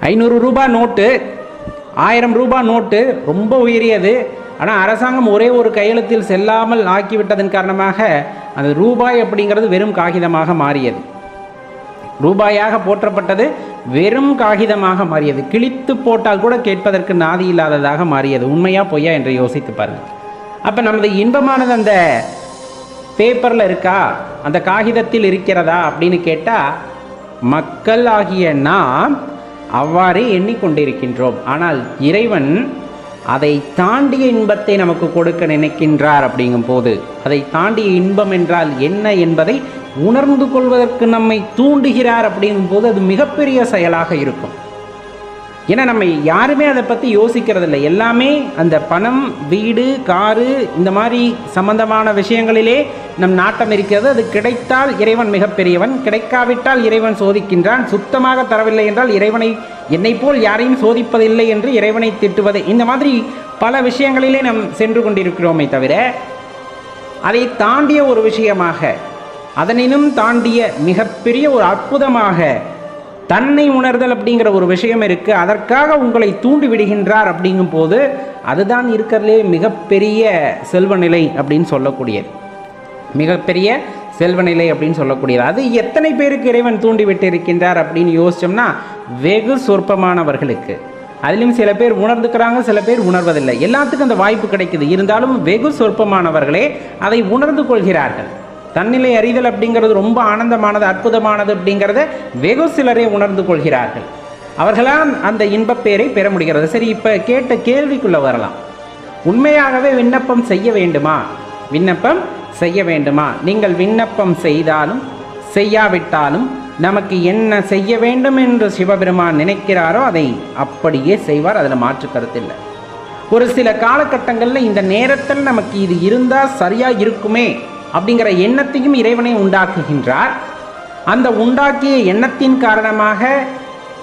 ஐநூறு ரூபாய் நோட்டு ஆயிரம் ரூபாய் நோட்டு ரொம்ப உயரியது. ஆனால் அரசாங்கம் ஒரே ஒரு கையெழுத்தில் செல்லாமல் ஆக்கிவிட்டதன் காரணமாக அந்த ரூபாய் அப்படிங்கிறது வெறும் காகிதமாக மாறியது. ரூபாயாக போற்றப்பட்டது வெறும் காகிதமாக மாறியது. கிழித்து போட்டால் கூட கேட்பதற்கு நாதி இல்லாததாக மாறியது. உண்மையா பொய்யா என்று யோசித்து பாருங்கள் அப்போ நமது இன்பமானது அந்த பேப்பரில் இருக்கா? அந்த காகிதத்தில் இருக்கிறதா அப்படின்னு கேட்டால் மக்கள் ஆகிய நாம் அவ்வாறே எண்ணிக்கொண்டிருக்கின்றோம். ஆனால் இறைவன் அதை தாண்டிய இன்பத்தை நமக்கு கொடுக்க நினைக்கின்றார் அப்படிங்கும் போது அதை தாண்டிய இன்பம் என்றால் என்ன என்பதை உணர்ந்து கொள்வதற்கு நம்மை தூண்டுகிறார் அப்படிங்கும் போது அது மிகப்பெரிய செயலாக இருக்கும். ஏன்னா நம்ம யாருமே அதை பற்றி யோசிக்கிறதில்ல. எல்லாமே அந்த பணம் வீடு காரு இந்த மாதிரி சம்பந்தமான விஷயங்களிலே நம் நாட்டம் இருக்கிறது. அது கிடைத்தால் இறைவன் மிகப்பெரியவன். கிடைக்காவிட்டால் இறைவன் சோதிக்கின்றான். சுத்தமாக தரவில்லை என்றால் இறைவனை என்னை போல் யாரையும் சோதிப்பதில்லை என்று இறைவனை திட்டுவது. இந்த மாதிரி பல விஷயங்களிலே நாம் சென்று கொண்டிருக்கிறோமே தவிர அதை தாண்டிய ஒரு விஷயமாக அதனினும் தாண்டிய மிகப்பெரிய ஒரு அற்புதமாக தன்னை உணர்தல் அப்படிங்கிற ஒரு விஷயம் இருக்குது அதற்காக உங்களை தூண்டி விடுகின்றார் அப்படிங்கும் போது அதுதான் இருக்கிறதுலே மிகப்பெரிய செல்வ நிலை அப்படின்னு சொல்லக்கூடியது. மிகப்பெரிய செல்வநிலை அப்படின்னு சொல்லக்கூடியது. அது எத்தனை பேருக்கு இறைவன் தூண்டி விட்டு இருக்கின்றார் அப்படின்னு யோசிச்சோம்னா வெகு சொற்பமானவர்களுக்கு. அதிலும் சில பேர் உணர்ந்துக்கிறாங்க சில பேர் உணர்வதில்லை. எல்லாத்துக்கும் அந்த வாய்ப்பு கிடைக்குது. இருந்தாலும் வெகு சொற்பமானவர்களே அதை உணர்ந்து கொள்கிறார்கள். தன்னிலை அறிதல் அப்படிங்கிறது ரொம்ப ஆனந்தமானது அற்புதமானது அப்படிங்கிறத வெகு சிலரே உணர்ந்து கொள்கிறார்கள். அவர்களால் அந்த இன்பப்பேரை பெற முடிகிறது. சரி இப்போ கேட்ட கேள்விக்குள்ள வரலாம். உண்மையாகவே விண்ணப்பம் செய்ய வேண்டுமா? விண்ணப்பம் செய்ய வேண்டுமா? நீங்கள் விண்ணப்பம் செய்தாலும் செய்யாவிட்டாலும் நமக்கு என்ன செய்ய வேண்டும் என்று சிவபெருமான் நினைக்கிறாரோ அதை அப்படியே செய்வார். அதில் மாற்று கருத்தில்லை. ஒரு சில காலகட்டங்களில் இந்த நேரத்தில் நமக்கு இது இருந்தால் சரியாக இருக்குமே அப்படிங்கிற எண்ணத்தையும் இறைவனை உண்டாக்குகின்றார். அந்த உண்டாக்கிய எண்ணத்தின் காரணமாக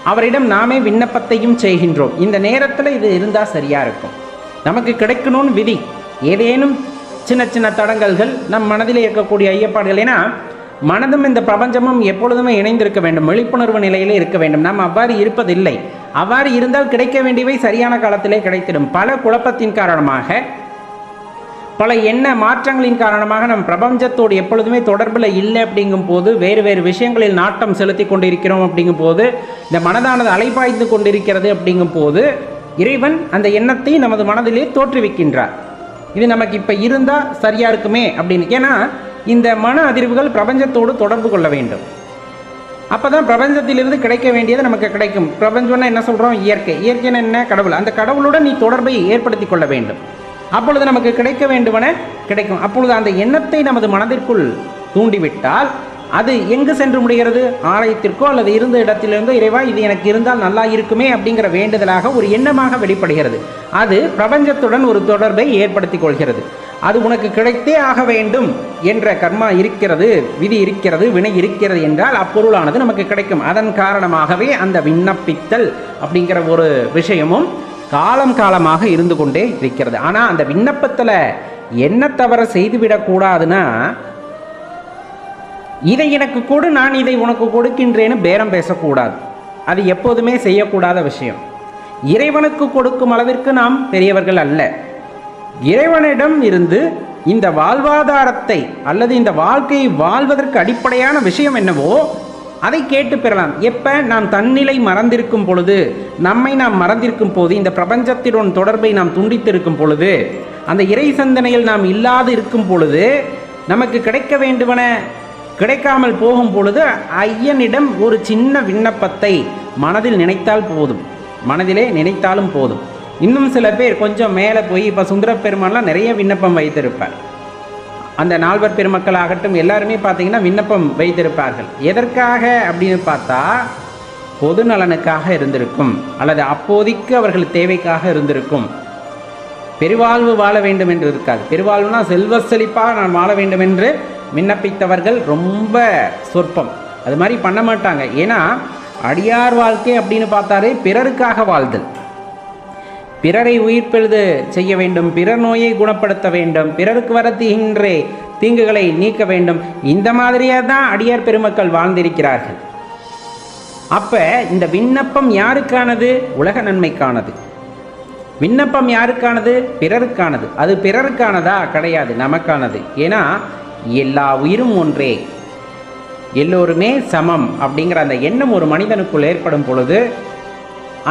அவரிடம் நாமே விண்ணப்பத்தையும் செய்கின்றோம். இந்த நேரத்தில் இது இருந்தால் சரியாக இருக்கும். நமக்கு கிடைக்கணும்னு விதி ஏதேனும் சின்ன சின்ன தடங்கல்கள் நம் மனதில் இருக்கக்கூடிய ஐயப்பாடுகள். ஏன்னா மனதும் இந்த பிரபஞ்சமும் எப்பொழுதுமே இணைந்திருக்க வேண்டும். விழிப்புணர்வு நிலையிலே இருக்க வேண்டும். நாம் அவ்வாறு இருப்பதில்லை. அவ்வாறு இருந்தால் கிடைக்க வேண்டியவை சரியான காலத்திலே கிடைத்திடும். பல குழப்பத்தின் காரணமாக பல எண்ண மாற்றங்களின் காரணமாக நம் பிரபஞ்சத்தோடு எப்பொழுதுமே தொடர்பில் இல்லை அப்படிங்கும் போது வேறு வேறு விஷயங்களில் நாட்டம் செலுத்தி கொண்டிருக்கிறோம் அப்படிங்கும் போது இந்த மனதானது அலைபாய்ந்து கொண்டிருக்கிறது அப்படிங்கும் போது இறைவன் அந்த எண்ணத்தை நமது மனதிலே தோற்றுவிக்கின்றார். இது நமக்கு இப்போ இருந்தால் சரியாக இருக்குமே அப்படின்னு. ஏன்னா இந்த மன அதிர்வுகள் பிரபஞ்சத்தோடு தொடர்பு கொள்ள வேண்டும். அப்போ தான் பிரபஞ்சத்திலிருந்து கிடைக்க வேண்டியது நமக்கு கிடைக்கும். பிரபஞ்சம்னா என்ன சொல்கிறோம் இயற்கை. இயற்கைன்னா என்ன? கடவுள். அந்த கடவுளுடன் நீ தொடர்பை ஏற்படுத்தி கொள்ள வேண்டும். அப்பொழுது நமக்கு கிடைக்க வேண்டுமென கிடைக்கும். அப்பொழுது அந்த எண்ணத்தை நமது மனதிற்குள் தூண்டிவிட்டால் அது எங்கு சென்று முடிகிறது? ஆலயத்திற்கோ அல்லது இருந்த இடத்திலிருந்தோ இறைவா இது எனக்கு இருந்தால் நல்லா இருக்குமே அப்படிங்கிற வேண்டுதலாக ஒரு எண்ணமாக வெளிப்படுகிறது. அது பிரபஞ்சத்துடன் ஒரு தொடர்பை ஏற்படுத்தி கொள்கிறது. அது உனக்கு கிடைத்தே ஆக வேண்டும் என்ற கர்மா இருக்கிறது விதி இருக்கிறது வினை இருக்கிறது என்றால் அப்பொருளானது நமக்கு கிடைக்கும். அதன் காரணமாகவே அந்த விண்ணப்பித்தல் அப்படிங்கிற ஒரு விஷயமும் காலம் காலமாக இருந்து கொண்டே இருக்கிறது. ஆனால் அந்த விண்ணப்பத்தில் என்ன தவற செய்துவிடக்கூடாதுன்னா இதை எனக்கு கொடு நான் இதை உனக்கு கொடுக்கின்றேன்னு பேரம் பேசக்கூடாது. அது எப்போதுமே செய்யக்கூடாத விஷயம். இறைவனுக்கு கொடுக்கும் அளவிற்கு நாம் பெரியவர்கள் அல்ல. இறைவனிடம் இருந்து இந்த வாழ்வாதாரத்தை அல்லது இந்த வாழ்க்கையை வாழ்வதற்கு அடிப்படையான விஷயம் என்னவோ அதை கேட்டு பெறலாம். எப்போ? நாம் தன்னிலை மறந்திருக்கும் பொழுது. நம்மை நாம் மறந்திருக்கும் போது இந்த பிரபஞ்சத்தினுடன் தொடர்பை நாம் துண்டித்திருக்கும் பொழுது அந்த இறை சிந்தனையில் நாம் இல்லாது இருக்கும் பொழுது நமக்கு கிடைக்க வேண்டுமென கிடைக்காமல் போகும் பொழுது ஐயனிடம் ஒரு சின்ன விண்ணப்பத்தை மனதில் நினைத்தால் போதும். மனதிலே நினைத்தாலும் போதும். இன்னும் சில பேர் கொஞ்சம் மேலே போய் இப்போ சுந்தர பெருமான்லாம் நிறைய விண்ணப்பம் வைத்திருப்பார். அந்த நால்வர் பெருமக்கள் ஆகட்டும் எல்லாருமே பார்த்தீங்கன்னா விண்ணப்பம் வைத்திருப்பார்கள். எதற்காக அப்படின்னு பார்த்தா பொது நலனுக்காக இருந்திருக்கும். அல்லது அப்போதைக்கு அவர்கள் தேவைக்காக இருந்திருக்கும். பெருவாழ்வு வாழ வேண்டும் என்று இருக்காது. பெருவாழ்வுனா செல்வ செழிப்பாக நான் வாழ வேண்டும் என்று விண்ணப்பித்தவர்கள் ரொம்ப சொற்பம். அது மாதிரி பண்ண மாட்டாங்க. ஏன்னா அடியார் வாழ்க்கை அப்படின்னு பார்த்தாலே பிறருக்காக வாழ்தல். பிறரை உயிர்ப்பெழுது செய்ய வேண்டும் பிறர் நோயை குணப்படுத்த வேண்டும் பிறருக்கு வர தீங்குகளை நீக்க வேண்டும். இந்த மாதிரியாக தான் அடியார் பெருமக்கள் வாழ்ந்திருக்கிறார்கள். அப்போ இந்த விண்ணப்பம் யாருக்கானது? உலக நன்மைக்கானது. விண்ணப்பம் யாருக்கானது? பிறருக்கானது. அது பிறருக்கானதா? கிடையாது நமக்கானது. ஏன்னா எல்லா உயிரும் ஒன்றே. எல்லோருமே சமம் அப்படிங்கிற அந்த எண்ணம் ஒரு மனிதனுக்குள் ஏற்படும் பொழுது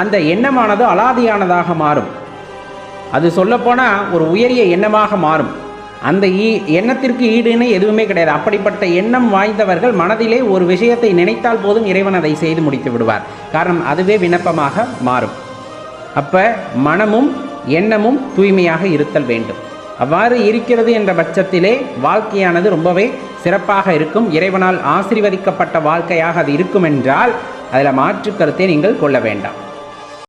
அந்த எண்ணமானது அலாதியானதாக மாறும். அது சொல்லப்போனால் ஒரு உயரிய எண்ணமாக மாறும். அந்த ஈ எண்ணத்திற்கு ஈடுன்னு எதுவுமே கிடையாது. அப்படிப்பட்ட எண்ணம் வாய்ந்தவர்கள் மனதிலே ஒரு விஷயத்தை நினைத்தால் போதும் இறைவன் அதை செய்து முடித்து விடுவார். காரணம் அதுவே விண்ணப்பமாக மாறும். அப்போ மனமும் எண்ணமும் தூய்மையாக இருத்தல் வேண்டும். அவ்வாறு இருக்கிறது என்ற பட்சத்திலே வாழ்க்கையானது ரொம்பவே சிறப்பாக இருக்கும். இறைவனால் ஆசீர்வதிக்கப்பட்ட வாழ்க்கையாக அது இருக்கும் என்றால் அதில் மாற்று கருத்தை நீங்கள் கொள்ள வேண்டாம்.